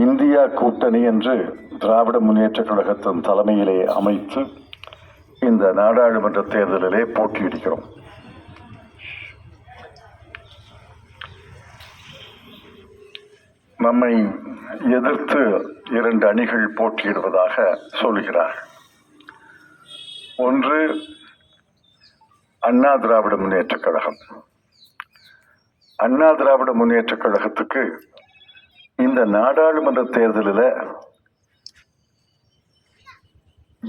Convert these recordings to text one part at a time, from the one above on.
India கூட்டணி என்று திராவிட முன்னேற்றக் கழகத்தின் தலைமையிலே அமைத்து இந்த நாடாளுமன்ற தேர்தலிலே போட்டியிடுகிறோம். நம்மை எதிர்த்து இரண்டு அணிகள் போட்டியிடுவதாக சொல்கிறார். ஒன்று அண்ணா திராவிட முன்னேற்றக் கழகம். அண்ணா திராவிட முன்னேற்றக் கழகத்துக்கு இந்த நாடாளுமன்ற தேர்தலில்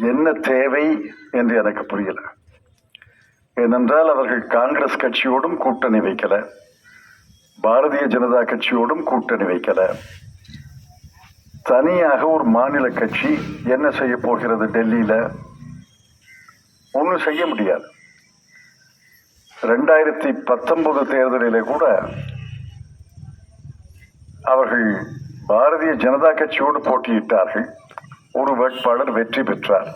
என்ன தேவை என்று எனக்கு புரியல. ஏனென்றால் அவர்கள் காங்கிரஸ் கட்சியோடும் கூட்டணி வைக்கல. பாரதிய ஜனதா கட்சியோடும் கூட்டணி வைக்கல. தனியாக ஒரு மாநில கட்சி என்ன செய்ய போகிறது டெல்லியில? ஒன்றும் செய்ய முடியாது. ரெண்டாயிரத்தி பத்தொன்பது தேர்தலிலே கூட அவர்கள் பாரதிய ஜனதா கட்சியோடு போட்டியிட்டார்கள். ஒரு வேட்பாளர் வெற்றி பெற்றார்.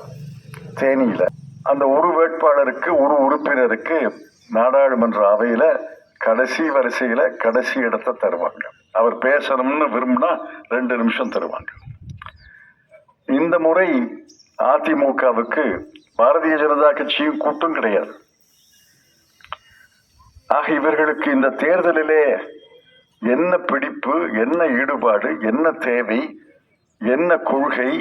தேனியில. அந்த ஒரு வேட்பாளருக்கு ஒரு உறுப்பினருக்கு நாடாளுமன்ற அவையில கடைசி வரிசையில கடைசி இடத்தை தருவாங்க. அவர் பேசணும்னு விரும்பினா ரெண்டு நிமிஷம் தருவாங்க. இந்த முறை அதிமுகவுக்கு பாரதிய ஜனதா கட்சியும் கூட்டம் கிடையாது. ஆக இவர்களுக்கு இந்த தேர்தலிலே என்ன பிடிப்பு என்ன ஈடுபாடு என்ன தேவை என்ன கொள்கை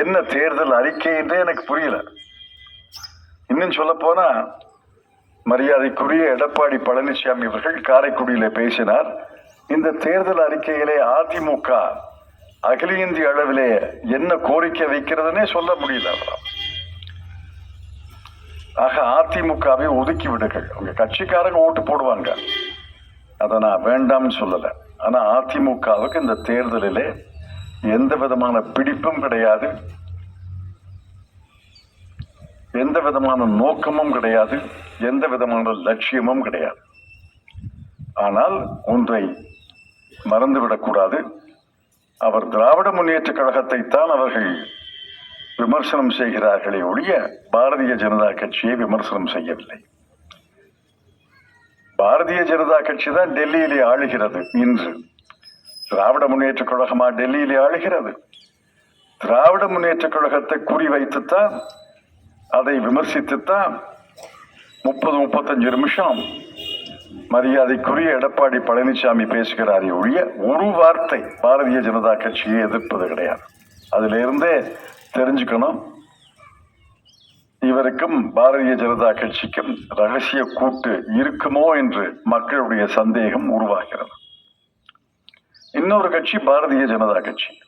என்ன தேர்தல் அறிக்கை என்றே எனக்கு புரியல. இன்னும் சொல்ல போனா மரியாதைக்குரிய எடப்பாடி பழனிசாமி அவர்கள் காரைக்குடியில் பேசினார். இந்த தேர்தல் அறிக்கையிலே அதிமுக அகில இந்திய அளவிலே என்ன கோரிக்கை வைக்கிறதுனே சொல்ல முடியல ஆக அதிமுகவை ஒதுக்கி விடுங்கள். உங்க கட்சிக்காரங்க ஓட்டு போடுவாங்க. அதை நான் வேண்டாம்னு சொல்லலை. ஆனால் அதிமுகவுக்கு இந்த தேர்தலிலே எந்த விதமான பிடிப்பும் கிடையாது. எந்த விதமான நோக்கமும் கிடையாது. எந்த விதமான லட்சியமும் கிடையாது. ஆனால் ஒன்றை மறந்துவிடக்கூடாது அவர் திராவிட முன்னேற்ற கழகத்தை தான் அவர்கள் விமர்சனம் செய்கிறார்களே ஒழிய பாரதிய ஜனதா கட்சியை விமர்சனம் செய்யவில்லை. பாரதிய ஜனதா கட்சி தான் டெல்லியிலே ஆளுகிறது இன்று. திராவிட முன்னேற்ற கழகமா டெல்லியிலே ஆளுகிறது? திராவிட முன்னேற்ற கழகத்தை குறிவைத்துத்தான் அதை விமர்சித்துத்தான் முப்பது முப்பத்தஞ்சு நிமிஷம் மரியாதைக்குரிய எடப்பாடி பழனிசாமி பேசுகிறார் ஒழிய ஒரு வார்த்தை பாரதிய ஜனதா கட்சியை எதிர்ப்பது கிடையாது. அதிலிருந்தே தெரிஞ்சுக்கணும் இவருக்கும் பாரதிய ஜனதா கட்சிக்கும் ரகசிய கூட்டு இருக்குமோ என்று மக்களுடைய சந்தேகம் உருவாகிறது. இன்னொரு கட்சி பாரதிய ஜனதா கட்சி.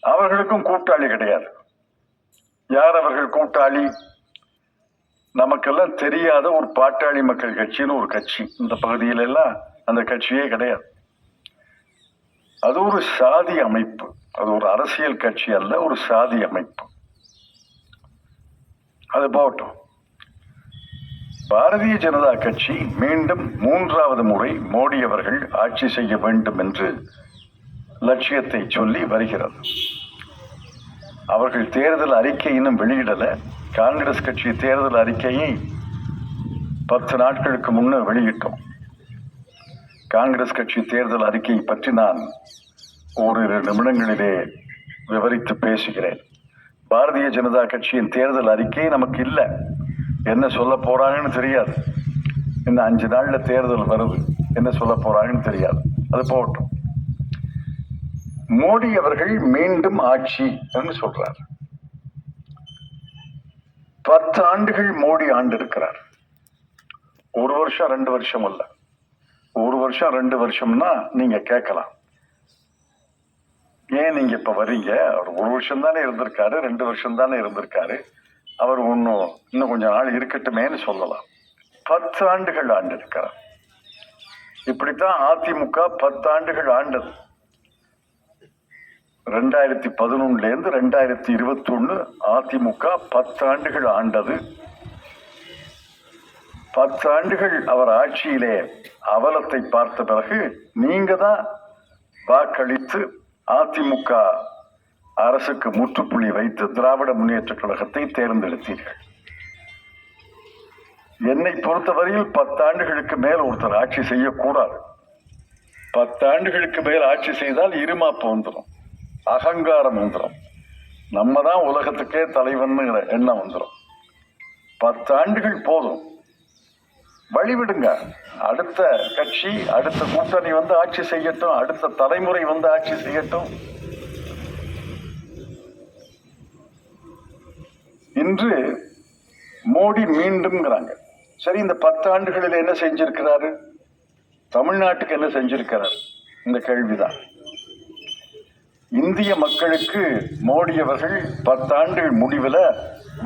அவர்களுக்கும் கூட்டாளி கிடையாது. யார் அவர்கள் கூட்டாளி? நமக்கெல்லாம் தெரியாத ஒரு பாட்டாளி மக்கள் கட்சின்னு ஒரு கட்சி. இந்த பகுதியில எல்லாம் அந்த கட்சியே கிடையாது. அது ஒரு சாதி அமைப்பு. அது ஒரு அரசியல் கட்சி அல்ல ஒரு சாதி அமைப்பு. அது போகட்டும். பாரதிய ஜனதா கட்சி மீண்டும் மூன்றாவது முறை மோடி அவர்கள் ஆட்சி செய்ய வேண்டும் என்று லட்சியத்தை சொல்லி வருகிறது. அவர்கள் தேர்தல் அறிக்கை இன்னும் வெளியிடலை. காங்கிரஸ் கட்சி தேர்தல் அறிக்கையை பத்து நாட்களுக்கு முன்னர் வெளியிட்டோம். காங்கிரஸ் கட்சி தேர்தல் அறிக்கையை பற்றி நான் ஓரிரு நிமிடங்களிலே விவரித்து பேசுகிறேன். பாரதிய ஜனதா கட்சியின் தேர்தல் அறிக்கை நமக்கு இல்லை. என்ன சொல்ல போறாங்கன்னு தெரியாது. இன்னும் அஞ்சு நாள்ல தேர்தல் வருது. என்ன சொல்ல போறாங்கன்னு தெரியாது. அது போகட்டும். மோடி அவர்கள் மீண்டும் ஆட்சி என்று சொல்றார். பத்து ஆண்டுகள் மோடி ஆண்டு இருக்கிறார் ஒரு வருஷம் ரெண்டு வருஷம் அல்ல. ஒரு வருஷம் ரெண்டு வருஷம்னா நீங்க கேட்கலாம். ஏன் நீங்க இப்ப வர்றீங்க? அவர் ஒரு வருஷம் தானே இருந்திருக்காரு ரெண்டு வருஷம் தானே இருந்திருக்காரு. அவர் ஒன்றும் இன்னும் கொஞ்ச நாள் இருக்கட்டுமேன்னு சொல்லலாம். பத்து ஆண்டுகள் ஆண்டு இருக்கிறார் இப்படித்தான் அதிமுக பத்தாண்டுகள் ஆண்டது. ரெண்டாயிரத்தி பதினொன்னுலேருந்து ரெண்டாயிரத்தி இருபத்தி அதிமுக பத்தாண்டுகள் ஆண்டது. பத்து ஆண்டுகள் அவர் ஆட்சியிலே அவலத்தை பார்த்த பிறகு நீங்க தான் வாக்களித்து அதிமுக அரசுக்கு முற்றுப்புள்ளி வைத்து திராவிட முன்னேற்ற கழகத்தை தேர்ந்தெடுத்தீர்கள். என்னை பொறுத்தவரையில் பத்தாண்டுகளுக்கு மேல் ஒருத்தர் ஆட்சி செய்யக்கூடாது. பத்தாண்டுகளுக்கு மேல் ஆட்சி செய்தால் இருமாப்பு வந்துடும் அகங்காரம் வந்துடும் நம்ம தான் உலகத்துக்கே தலைவன்னுங்கிற எண்ணம் வந்துடும் பத்தாண்டுகள் போதும். வழிவிடுங்க. அடுத்த கட்சி அடுத்த கூட்டணி வந்து ஆட்சி செய்யட்டும் அடுத்த தலைமுறை வந்து ஆட்சி செய்யட்டும். இன்று மோடி மீண்டும்ங்கிறாங்க. சரி இந்த பத்து ஆண்டுகளில் என்ன செஞ்சிருக்கிறாரு? தமிழ்நாட்டுக்கு என்ன செஞ்சிருக்கிறார்? இந்த கேள்விதான். இந்திய மக்களுக்கு மோடி அவர்கள் பத்தாண்டுகள் முடிவில்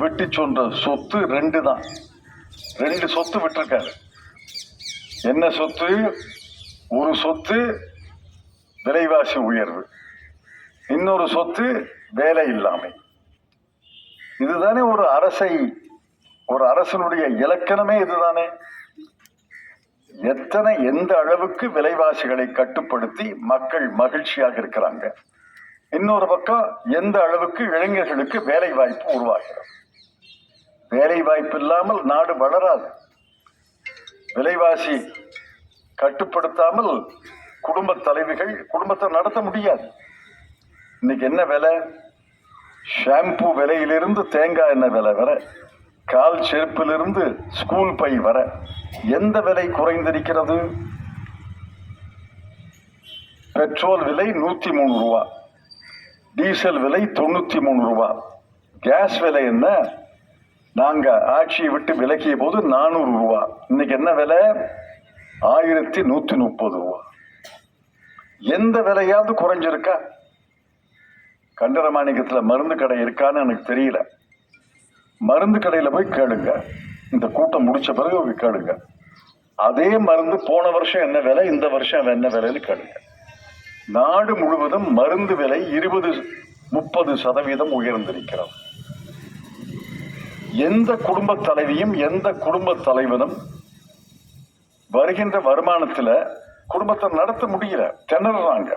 விட்டு சொன்ற சொத்து ரெண்டு தான் ரெண்டு சொத்து விட்டிருக்காரு. என்ன சொத்து? ஒரு சொத்து விலைவாசி உயர்வு. இன்னொரு சொத்து வேலை இல்லாமை. இதுதானே ஒரு அரசை ஒரு அரசனுடைய இலக்கணமே இதுதானே. எத்தனை எந்த அளவுக்கு விலைவாசிகளை கட்டுப்படுத்தி மக்கள் மகிழ்ச்சியாக இருக்கிறாங்க. இன்னொரு பக்கம் எந்த அளவுக்கு இளைஞர்களுக்கு வேலை வாய்ப்பு உருவாகிறது. வேலை வாய்ப்பு இல்லாமல் நாடு வளராது. விலைவாசி கட்டுப்படுத்தாமல் குடும்ப தலைவிகள் குடும்பத்தை நடத்த முடியாது. இன்னைக்கு என்ன விலை? ஷாம்பு விலையிலிருந்து தேங்காய் எண்ணெய் விலை வர கால் செருப்பிலிருந்து ஸ்கூல் பை வர எந்த விலை குறைந்திருக்கிறது? பெட்ரோல் விலை நூத்தி மூணு ரூபா டீசல் விலை தொண்ணூத்தி மூணு ரூபா. கேஸ் விலை என்ன? நாங்க ஆட்சியை விட்டு விலகிய போது நானூறு ரூபா. இன்னைக்கு என்ன விலை? ஆயிரத்தி நூத்தி முப்பது ரூபா. எந்த விலையாவது குறைஞ்சிருக்கா? கண்டரமாணிக்கத்துல மருந்து கடை இருக்கான்னு எனக்கு தெரியல. மருந்து கடையில போய் கேளுங்க. இந்த கூட்டம் முடிச்ச பிறகு போய் கேளுங்க. அதே மருந்து போன வருஷம் என்ன விலை இந்த வருஷம் என்ன விலைன்னு கேளுங்க. நாடு முழுவதும் மருந்து விலை இருபது முப்பது சதவீதம் உயர்ந்திருக்கிறது. எந்த குடும்ப தலைவியும் எந்த குடும்ப தலைவனும் வருகின்ற வருமானத்தில் குடும்பத்தை நடத்த முடியல. திணறாங்க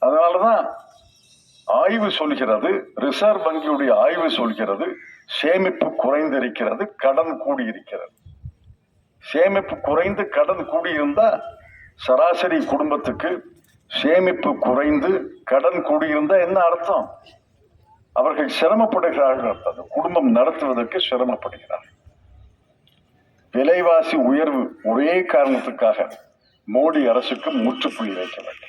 அதனாலதான் ஆய்வு சொல்கிறது ரிசர்வ் வங்கியுடைய ஆய்வு சொல்கிறது சேமிப்பு குறைந்திருக்கிறது கடன் கூடியிருக்கிறது. சேமிப்பு குறைந்து கடன் கூடியிருந்தா சராசரி குடும்பத்துக்கு சேமிப்பு குறைந்து கடன் கூடியிருந்தா என்ன அர்த்தம்? அவர்கள் சிரமப்படுகிறார்கள் அர்த்தம் குடும்பம் நடத்துவதற்கு சிரமப்படுகிறார்கள். விலைவாசி உயர்வு ஒரே காரணத்துக்காக மோடி அரசுக்கு முற்றுப்புள்ளி வைக்க வேண்டும்.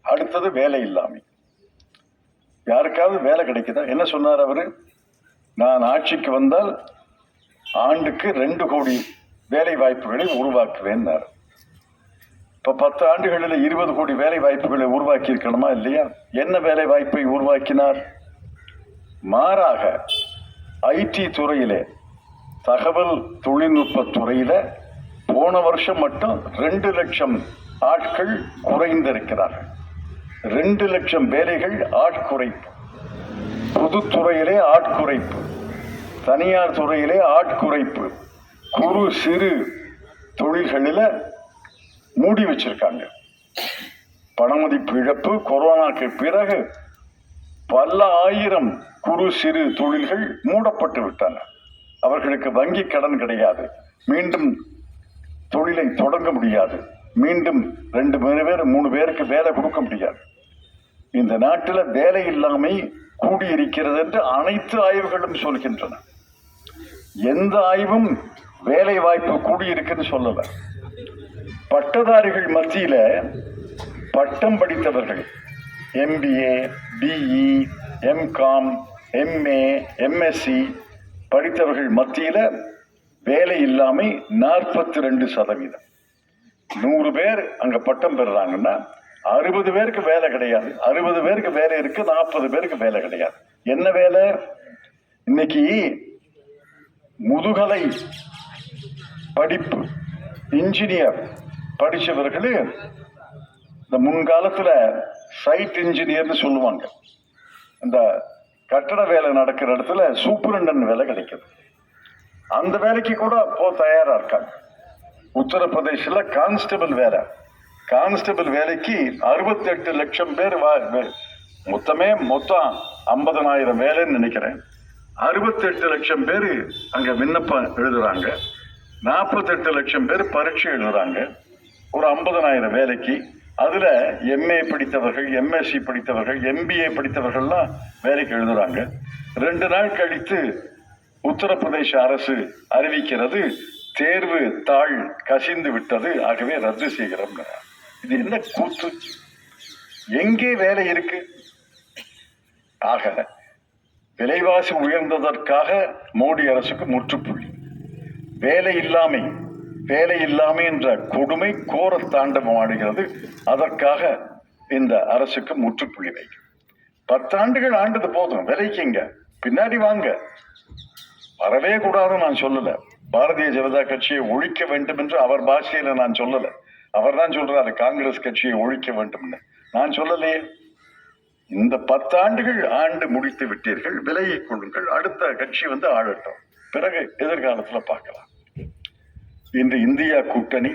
அடுத்தது வேலை இல்லாமை. யாருக்காவது வேலை கிடைக்குதா? என்ன சொன்னார் அவரு? நான் ஆட்சிக்கு வந்தால் ஆண்டுக்கு ரெண்டு கோடி வேலை வாய்ப்புகளை உருவாக்குவேன்னார். இப்ப பத்து ஆண்டுகளில் இருபது கோடி வேலை வாய்ப்புகளை உருவாக்கி இருக்கணுமா இல்லையா? என்ன வேலை வாய்ப்பை உருவாக்கினார்? மாறாக ஐடி துறையிலே தகவல் தொழில்நுட்ப துறையில போன வருஷம் மட்டும் ரெண்டு லட்சம் ஆட்கள் குறைந்திருக்கிறார்கள். ரெண்டு லட்சம் வேலைகள் ஆட்குறைப்பு பொதுத்துறையிலே ஆட்குறைப்பு தனியார் துறையிலே ஆட்குறைப்பு குறு சிறு தொழில்களில மூடி வச்சிருக்காங்க. பணமதிப்பு இழப்பு கொரோனாக்கு பிறகு பல ஆயிரம் குறு சிறு தொழில்கள் மூடப்பட்டு விட்டன. அவர்களுக்கு வங்கி கடன் கிடையாது. மீண்டும் தொழிலை தொடங்க முடியாது. மீண்டும் ரெண்டு மூணு பேர் மூணு பேருக்கு வேலை கொடுக்க முடியாது. இந்த நாட்டில் வேலை இல்லாமை கூடியிருக்கிறது என்று அனைத்து ஆய்வுகளும் சொல்கின்றன. எந்த ஆய்வும் வேலை வாய்ப்பு கூடியிருக்குன்னு சொல்லலை. பட்டதாரிகள் மத்தியில பட்டம் படித்தவர்கள் MBA BE MCom MA MSc படித்தவர்கள் மத்தியில வேலை இல்லாமை நாற்பத்தி ரெண்டு சதவீதம். நூறு பேர் அங்க பட்டம் பெறுறாங்கன்னா அறுபது பேருக்கு வேலை கிடையாது. அறுபது பேருக்கு வேலை இருக்கு நாற்பது பேருக்கு வேலை கிடையாது. என்ன வேலை? இன்னைக்கு முதுகலை படிப்பு இன்ஜினியர் படித்தவர்கள் இந்த முன்காலத்தில் சைட் இன்ஜினியர்னு சொல்லுவாங்க. இந்த கட்டட வேலை நடக்கிற இடத்துல சூப்பரிண்டன் வேலை கிடைக்குது. அந்த வேலைக்கு கூட அப்போ தயாராக இருக்காங்க. உத்தரப்பிரதேசில் கான்ஸ்டபிள் வேலை. கான்ஸ்டபிள் வேலைக்கு அறுபத்தெட்டு லட்சம் பேர் வே- மொத்தமே மொத்தம் ஐம்பதனாயிரம் வேலைன்னு நினைக்கிறேன். அறுபத்தெட்டு லட்சம் பேர் அங்கே விண்ணப்பம் எழுதுறாங்க. நாற்பத்தெட்டு லட்சம் பேர் பரீட்சை எழுதுறாங்க. ஒரு ஐம்பதனாயிரம் வேலைக்கு. அதுல எம்ஏ படித்தவர்கள் எம்எஸ்சி படித்தவர்கள் எம்பிஏ படித்தவர்கள்லாம் வேலைக்கு எழுதுறாங்க. ரெண்டு நாள் கழித்து உத்தரப்பிரதேச அரசு அறிவிக்கிறது தேர்வு தாள் கசிந்து விட்டது ஆகவே ரத்து செய்கிறோம் இது என்ன கூத்து? எங்கே வேலை இருக்கு? ஆக விலைவாசி உயர்ந்ததற்காக மோடி அரசுக்கு முற்றுப்புள்ளி. வேலை இல்லாமை வேலை இல்லாமை என்ற கொடுமை கோர தாண்டவம் ஆடுகிறது. அதற்காக இந்த அரசுக்கு முற்றுப்புள்ளி வைக்கும். பத்தாண்டுகள் ஆண்டது போதும். விலைக்குங்க பின்னாடி வாங்க. வரவே கூடாதுன்னு நான் சொல்லல. பாரதிய ஜனதா கட்சியை ஒழிக்க வேண்டும் என்று அவர் பாஷையில நான் சொல்லல. அவர் தான் சொல்றாரு காங்கிரஸ் கட்சியை ஒழிக்க வேண்டும்னு. நான் சொல்லலையே. இந்த பத்தாண்டுகள் ஆண்டு முடித்து விட்டீர்கள். விலகிக் கொள்ளுங்கள். அடுத்த கட்சி வந்து ஆளட்டும். பிறகு எதிர்காலத்துல பார்க்கலாம். இன்று இந்தியா கூட்டணி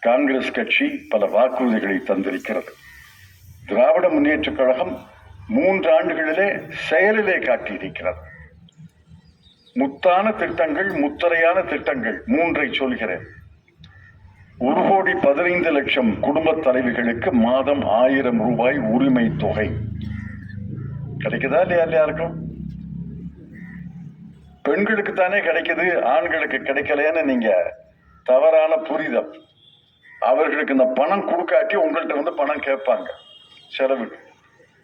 காங்கிரஸ் கட்சி பல வாக்குறுதிகளை தந்திருக்கிறது. திராவிட முன்னேற்றக் கழகம் மூன்று ஆண்டுகளிலே செயலிலே காட்டியிருக்கிறது. முத்தான திட்டங்கள் முத்தரையான திட்டங்கள் மூன்றை சொல்கிறேன். ஒரு கோடி பதினைந்து லட்சம் குடும்ப தலைவிகளுக்கு மாதம் ஆயிரம் ரூபாய் உரிமை தொகை. கிடைக்குதா இல்லையா எல்லாருக்கும்? பெண்களுக்கு தானே கிடைக்குது ஆண்களுக்கு கிடைக்கலைன்னு நீங்க தவறான புரிதல். அவர்களுக்கு இந்த பணம் கொடுக்காட்டி உங்கள்கிட்ட வந்து பணம் கேட்பாங்க செலவுக்கு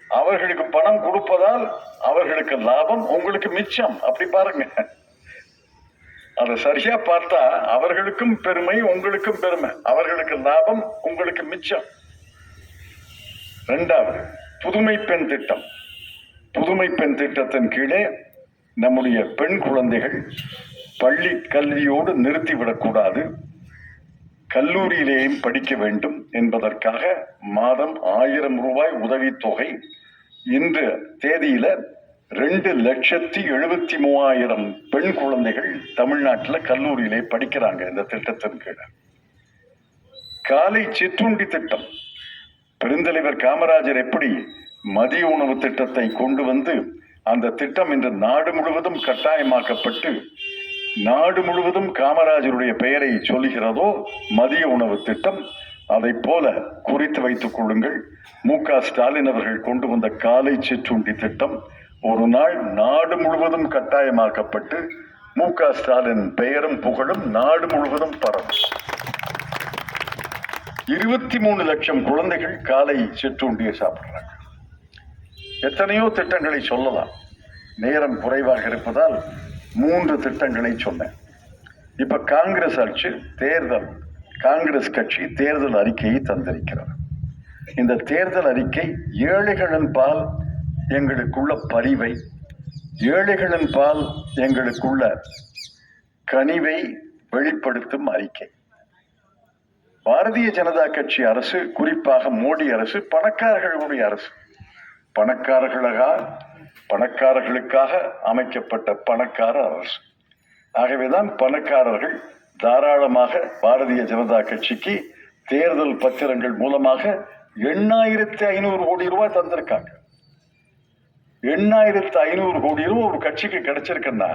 அவர்களுக்கு பணம் கொடுப்பதால் அவர்களுக்கு லாபம் உங்களுக்கு மிச்சம். அப்படி பாருங்க. அதை சரியா பார்த்தா அவர்களுக்கும் பெருமை உங்களுக்கும் பெருமை. அவர்களுக்கு லாபம் உங்களுக்கு மிச்சம். ரெண்டாவது புதுமை பெண் திட்டம். புதுமை பெண் திட்டத்தின் கீழே நம்முடைய பெண் குழந்தைகள் பள்ளி கல்வியோடு நிறுத்திவிடக்கூடாது. கல்லூரியிலேயும் படிக்க வேண்டும் என்பதற்காக மாதம் ஆயிரம் ரூபாய் உதவித்தொகை. இன்று தேதியில ரெண்டு லட்சத்தி எழுபத்தி மூவாயிரம் பெண் குழந்தைகள் தமிழ்நாட்டில் கல்லூரியிலே படிக்கிறாங்க இந்த திட்டத்தின் கீழே. காலை சிற்றுண்டி திட்டம். பெருந்தலைவர் காமராஜர் எப்படி மதிய உணவு திட்டத்தை கொண்டு வந்து அந்த திட்டம் இன்று நாடு முழுவதும் கட்டாயமாக்கப்பட்டு நாடு முழுவதும் காமராஜருடைய பெயரை சொல்லுகிறதோ மதிய உணவு திட்டம் அதை போல குறித்து வைத்துக் கொள்ளுங்கள். மு க ஸ்டாலின் அவர்கள் கொண்டு வந்த காலை சிற்றுண்டி திட்டம் ஒரு நாள் நாடு முழுவதும் கட்டாயமாக்கப்பட்டு மு க ஸ்டாலின் பெயரும் புகழும் நாடு முழுவதும் பரவும். இருபத்தி மூணு லட்சம் குழந்தைகள் காலை சிற்றுண்டியை சாப்பிடுறாங்க. எத்தனையோ திட்டங்களை சொல்லலாம். நேரம் குறைவாக இருப்பதால் மூன்று திட்டங்களை சொன்னேன். இப்ப காங்கிரஸ் ஆட்சி தேர்தல் காங்கிரஸ் கட்சி தேர்தல் அறிக்கையை தந்திருக்கிறது. இந்த தேர்தல் அறிக்கை ஏழைகளின் பால் எங்களுக்குள்ள பரிவை ஏழைகளின் பால் எங்களுக்குள்ள கனிவை வெளிப்படுத்தும் அறிக்கை. பாரதிய ஜனதா கட்சி அரசு குறிப்பாக மோடி அரசு பணக்காரர்களுடைய அரசு. பணக்காரர்களாக பணக்காரர்களுக்காக அமைக்கப்பட்ட பணக்கார அரசு. ஆகவேதான் பணக்காரர்கள் தாராளமாக பாரதிய ஜனதா கட்சிக்கு தேர்தல் பத்திரங்கள் மூலமாக எண்ணாயிரத்தி ஐநூறு கோடி ரூபாய் தந்திருக்காங்க. எண்ணாயிரத்து ஐநூறு கோடி ரூபாய் ஒரு கட்சிக்கு கிடைச்சிருக்குன்னா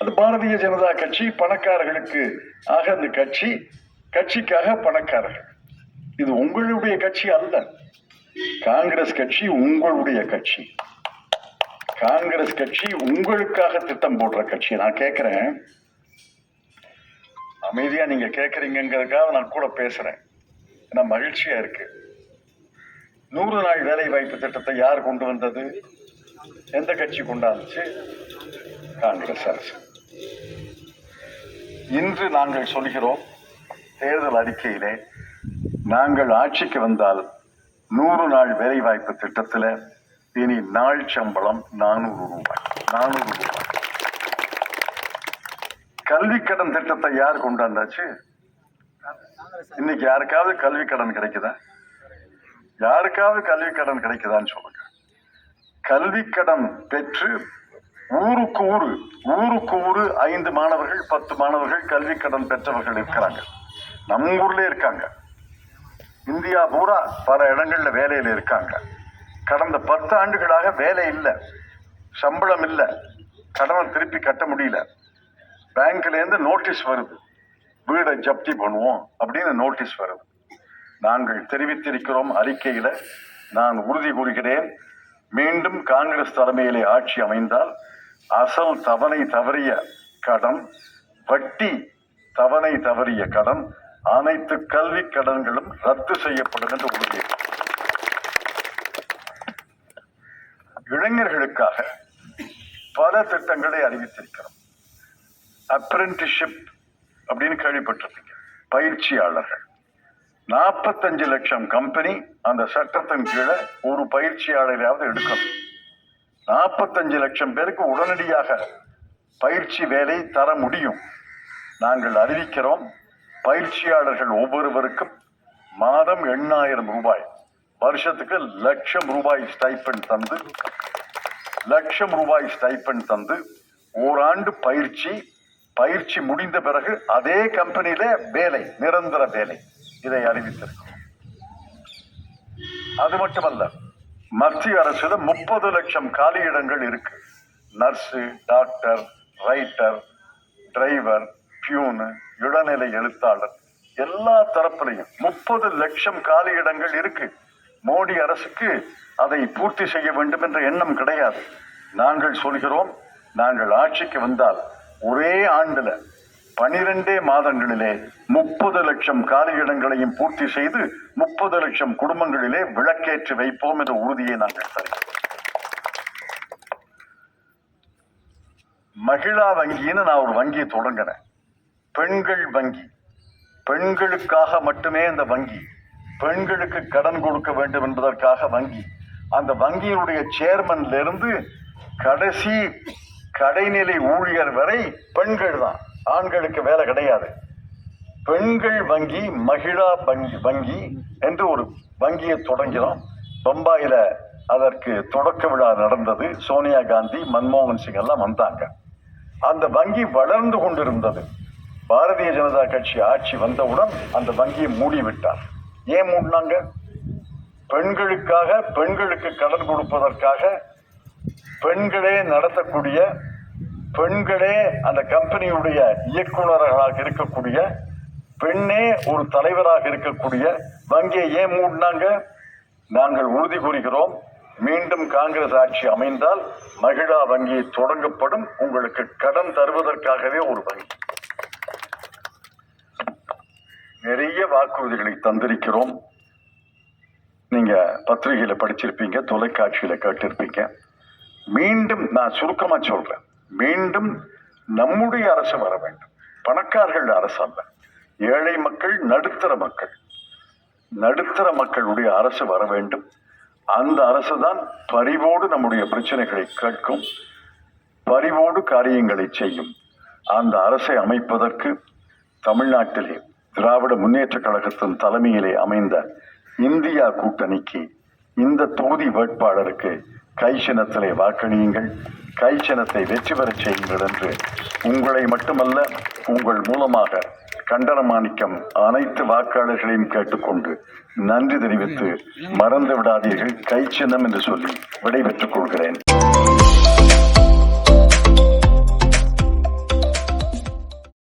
அது பாரதிய ஜனதா கட்சி பணக்காரர்களுக்கு ஆக அந்த கட்சி கட்சிக்காக பணக்காரர்கள். இது உங்களுடைய கட்சி அல்ல. காங்கிரஸ் கட்சி உங்களுடைய கட்சி. காங்கிரஸ் கட்சி உங்களுக்காக திட்டம் போடுற கட்சி. நான் கேட்கிறேன் அமைதியா நீங்க கேட்கறீங்கிறதுக்காக நான் கூட பேசுறேன். ஏன்னா மகிழ்ச்சியா இருக்கு. நூறு நாள் வேலை வாய்ப்பு திட்டத்தை யார் கொண்டு வந்தது? எந்த கட்சி கொண்டாந்துச்சு? காங்கிரஸ் அரசு. இன்று நாங்கள் சொல்கிறோம் தேர்தல் அறிக்கையிலே நாங்கள் ஆட்சிக்கு வந்தால் நூறு நாள் வேலை வாய்ப்பு திட்டத்தில் இனி நாள் சம்பளம் நானூறு ரூபாய். நானூறு ரூபாய். கல்வி கடன் திட்டத்தை யார் கொண்டாந்தாச்சு? இன்னைக்கு யாருக்காவது கல்வி கடன் கிடைக்குதா? யாருக்காவது கல்வி கடன் கிடைக்குதான்னு சொல்லுங்க. கல்வி கடன் பெற்று ஊருக்கு ஊரு ஊருக்கு ஊரு ஐந்து மாணவர்கள் பத்து மாணவர்கள் கல்வி கடன் பெற்றவர்கள் இருக்கிறாங்க. நம்ம ஊர்ல இருக்காங்க. இந்தியா பூரா பல இடங்கள்ல வேலையில் இருக்காங்க. கடந்த பத்து ஆண்டுகளாக வேலை இல்லை. சம்பளம் இல்லை. கடனை திருப்பி கட்ட முடியல. பேங்க்லேருந்து நோட்டீஸ் வருது. வீடை ஜப்தி பண்ணுவோம் அப்படின்னு நோட்டீஸ் வருது. நாங்கள் தெரிவித்திருக்கிறோம் அறிக்கையில். நான் உறுதி கூறுகிறேன். மீண்டும் காங்கிரஸ் தலைமையிலே ஆட்சி அமைந்தால் அசல் தவணை தவறிய கடன் வட்டி தவணை தவறிய கடன் அனைத்து கல்வி கடன்களும் ரத்து செய்யப்படும் என்று உறுதி. இளைஞர்களுக்காக பல திட்டங்களை அறிவித்திருக்கிறோம். அப்ரெண்டிஷிப் அப்படின்னு கேள்விப்பட்டிருக்கீங்க பயிற்சியாளர்கள். நாற்பத்தஞ்சு லட்சம் கம்பெனி அந்த சட்டத்தின் கீழே ஒரு பயிற்சியாளராவது எடுக்கணும். நாற்பத்தஞ்சு லட்சம் பேருக்கு உடனடியாக பயிற்சி வேலை தர முடியும். நாங்கள் அறிவிக்கிறோம். பயிற்சியாளர்கள் ஒவ்வொருவருக்கும் மாதம் எண்ணாயிரம் ரூபாய் வருஷத்துக்கு லட்சம் ரூபாய் ஸ்டைப்பன் தந்து லட்சம் ரூபாய் ஸ்டைப்பன் தந்து ஓராண்டு பயிற்சி பயிற்சி முடிந்த பிறகு அதே கம்பெனியில வேலை நிரந்தர வேலை. இதை அறிவித்திருக்கிறோம். அது மட்டுமல்ல மத்திய அரசுல முப்பது லட்சம் காலியிடங்கள் இருக்கு. Nurse doctor writer driver peon இளநிலை எழுத்தாளர். எல்லா தரப்பிலையும் முப்பது லட்சம் காலியிடங்கள் இருக்கு. மோடி அரசுக்கு அதை பூர்த்தி செய்ய வேண்டும் என்ற எண்ணம் கிடையாது. நாங்கள் சொல்கிறோம் நாங்கள் ஆட்சிக்கு வந்தால் ஒரே ஆண்டுல பனிரெண்டே மாதங்களிலே முப்பது லட்சம் காலியிடங்களையும் பூர்த்தி செய்து முப்பது லட்சம் குடும்பங்களிலே விளக்கேற்றி வைப்போம் என்ற உறுதியை நாங்கள் தருகிறோம். மகிழா வங்கின்னு நான் ஒரு வங்கியை தொடங்கினேன். பெண்கள் வங்கி. பெண்களுக்காக மட்டுமே அந்த வங்கி. பெண்களுக்கு கடன் கொடுக்க வேண்டும் என்பதற்காக வங்கி. அந்த வங்கியினுடைய சேர்மன்ல இருந்து கடைசி கடைநிலை ஊழியர் வரை பெண்கள் தான். ஆண்களுக்கு வேலை கிடையாது. பெண்கள் வங்கி மகிழா வங்கி வங்கி என்று ஒரு வங்கியை தொடங்கினோம். பம்பாயில அதற்கு தொடக்க விழா நடந்தது. சோனியா காந்தி மன்மோகன் சிங் எல்லாம் வந்தாங்க. அந்த வங்கி வளர்ந்து கொண்டிருந்தது. பாரதிய ஜனதா கட்சி ஆட்சி வந்தவுடன் அந்த வங்கியை மூடிவிட்டார். ஏன் மூடினாங்க? பெண்களுக்காக பெண்களுக்கு கடன் கொடுப்பதற்காக பெண்களே நடத்தக்கூடிய பெண்களே அந்த கம்பெனியுடைய இயக்குநர்களாக இருக்கக்கூடிய பெண்ணே ஒரு தலைவராக இருக்கக்கூடிய வங்கியை ஏன் மூடினாங்க? நாங்கள் உறுதி கூறுகிறோம். மீண்டும் காங்கிரஸ் ஆட்சி அமைந்தால் மகிழா வங்கி தொடங்கப்படும். உங்களுக்கு கடன் தருவதற்காகவே ஒரு வங்கி. நிறைய வாக்குறுதிகளை தந்திருக்கிறோம். நீங்க பத்திரிகையில படிச்சிருப்பீங்க தொலைக்காட்சியில கேட்டிருப்பீங்க. மீண்டும் நான் சுருக்கமா சொல்றேன். மீண்டும் நம்முடைய அரசு வர வேண்டும். பணக்காரர்கள் அரசு அல்ல. ஏழை மக்கள் நடுத்தர மக்கள். நடுத்தர மக்களுடைய அரசு வர வேண்டும். அந்த அரசு தான் பரிவோடு நம்முடைய பிரச்சனைகளை கேட்கும் பரிவோடு காரியங்களை செய்யும். அந்த அரசை அமைப்பதற்கு தமிழ்நாட்டிலே திராவிட முன்னேற்ற கழகத்தின் தலைமையிலே அமைந்த இந்தியா கூட்டணிக்கு இந்த தொகுதி வேட்பாளருக்கு கை சின்னத்திலே வாக்களியுங்கள். கை சின்னத்தை வெற்றி பெறச் செய்யுங்கள் என்று உங்களை மட்டுமல்ல உங்கள் மூலமாக கண்டனமாணிக்கம் அனைத்து வாக்காளர்களையும் கேட்டுக்கொண்டு நன்றி தெரிவித்து மறந்து விடாதீர்கள். கை சின்னம் என்று சொல்லி விடைபெற்றுக் கொள்கிறேன்.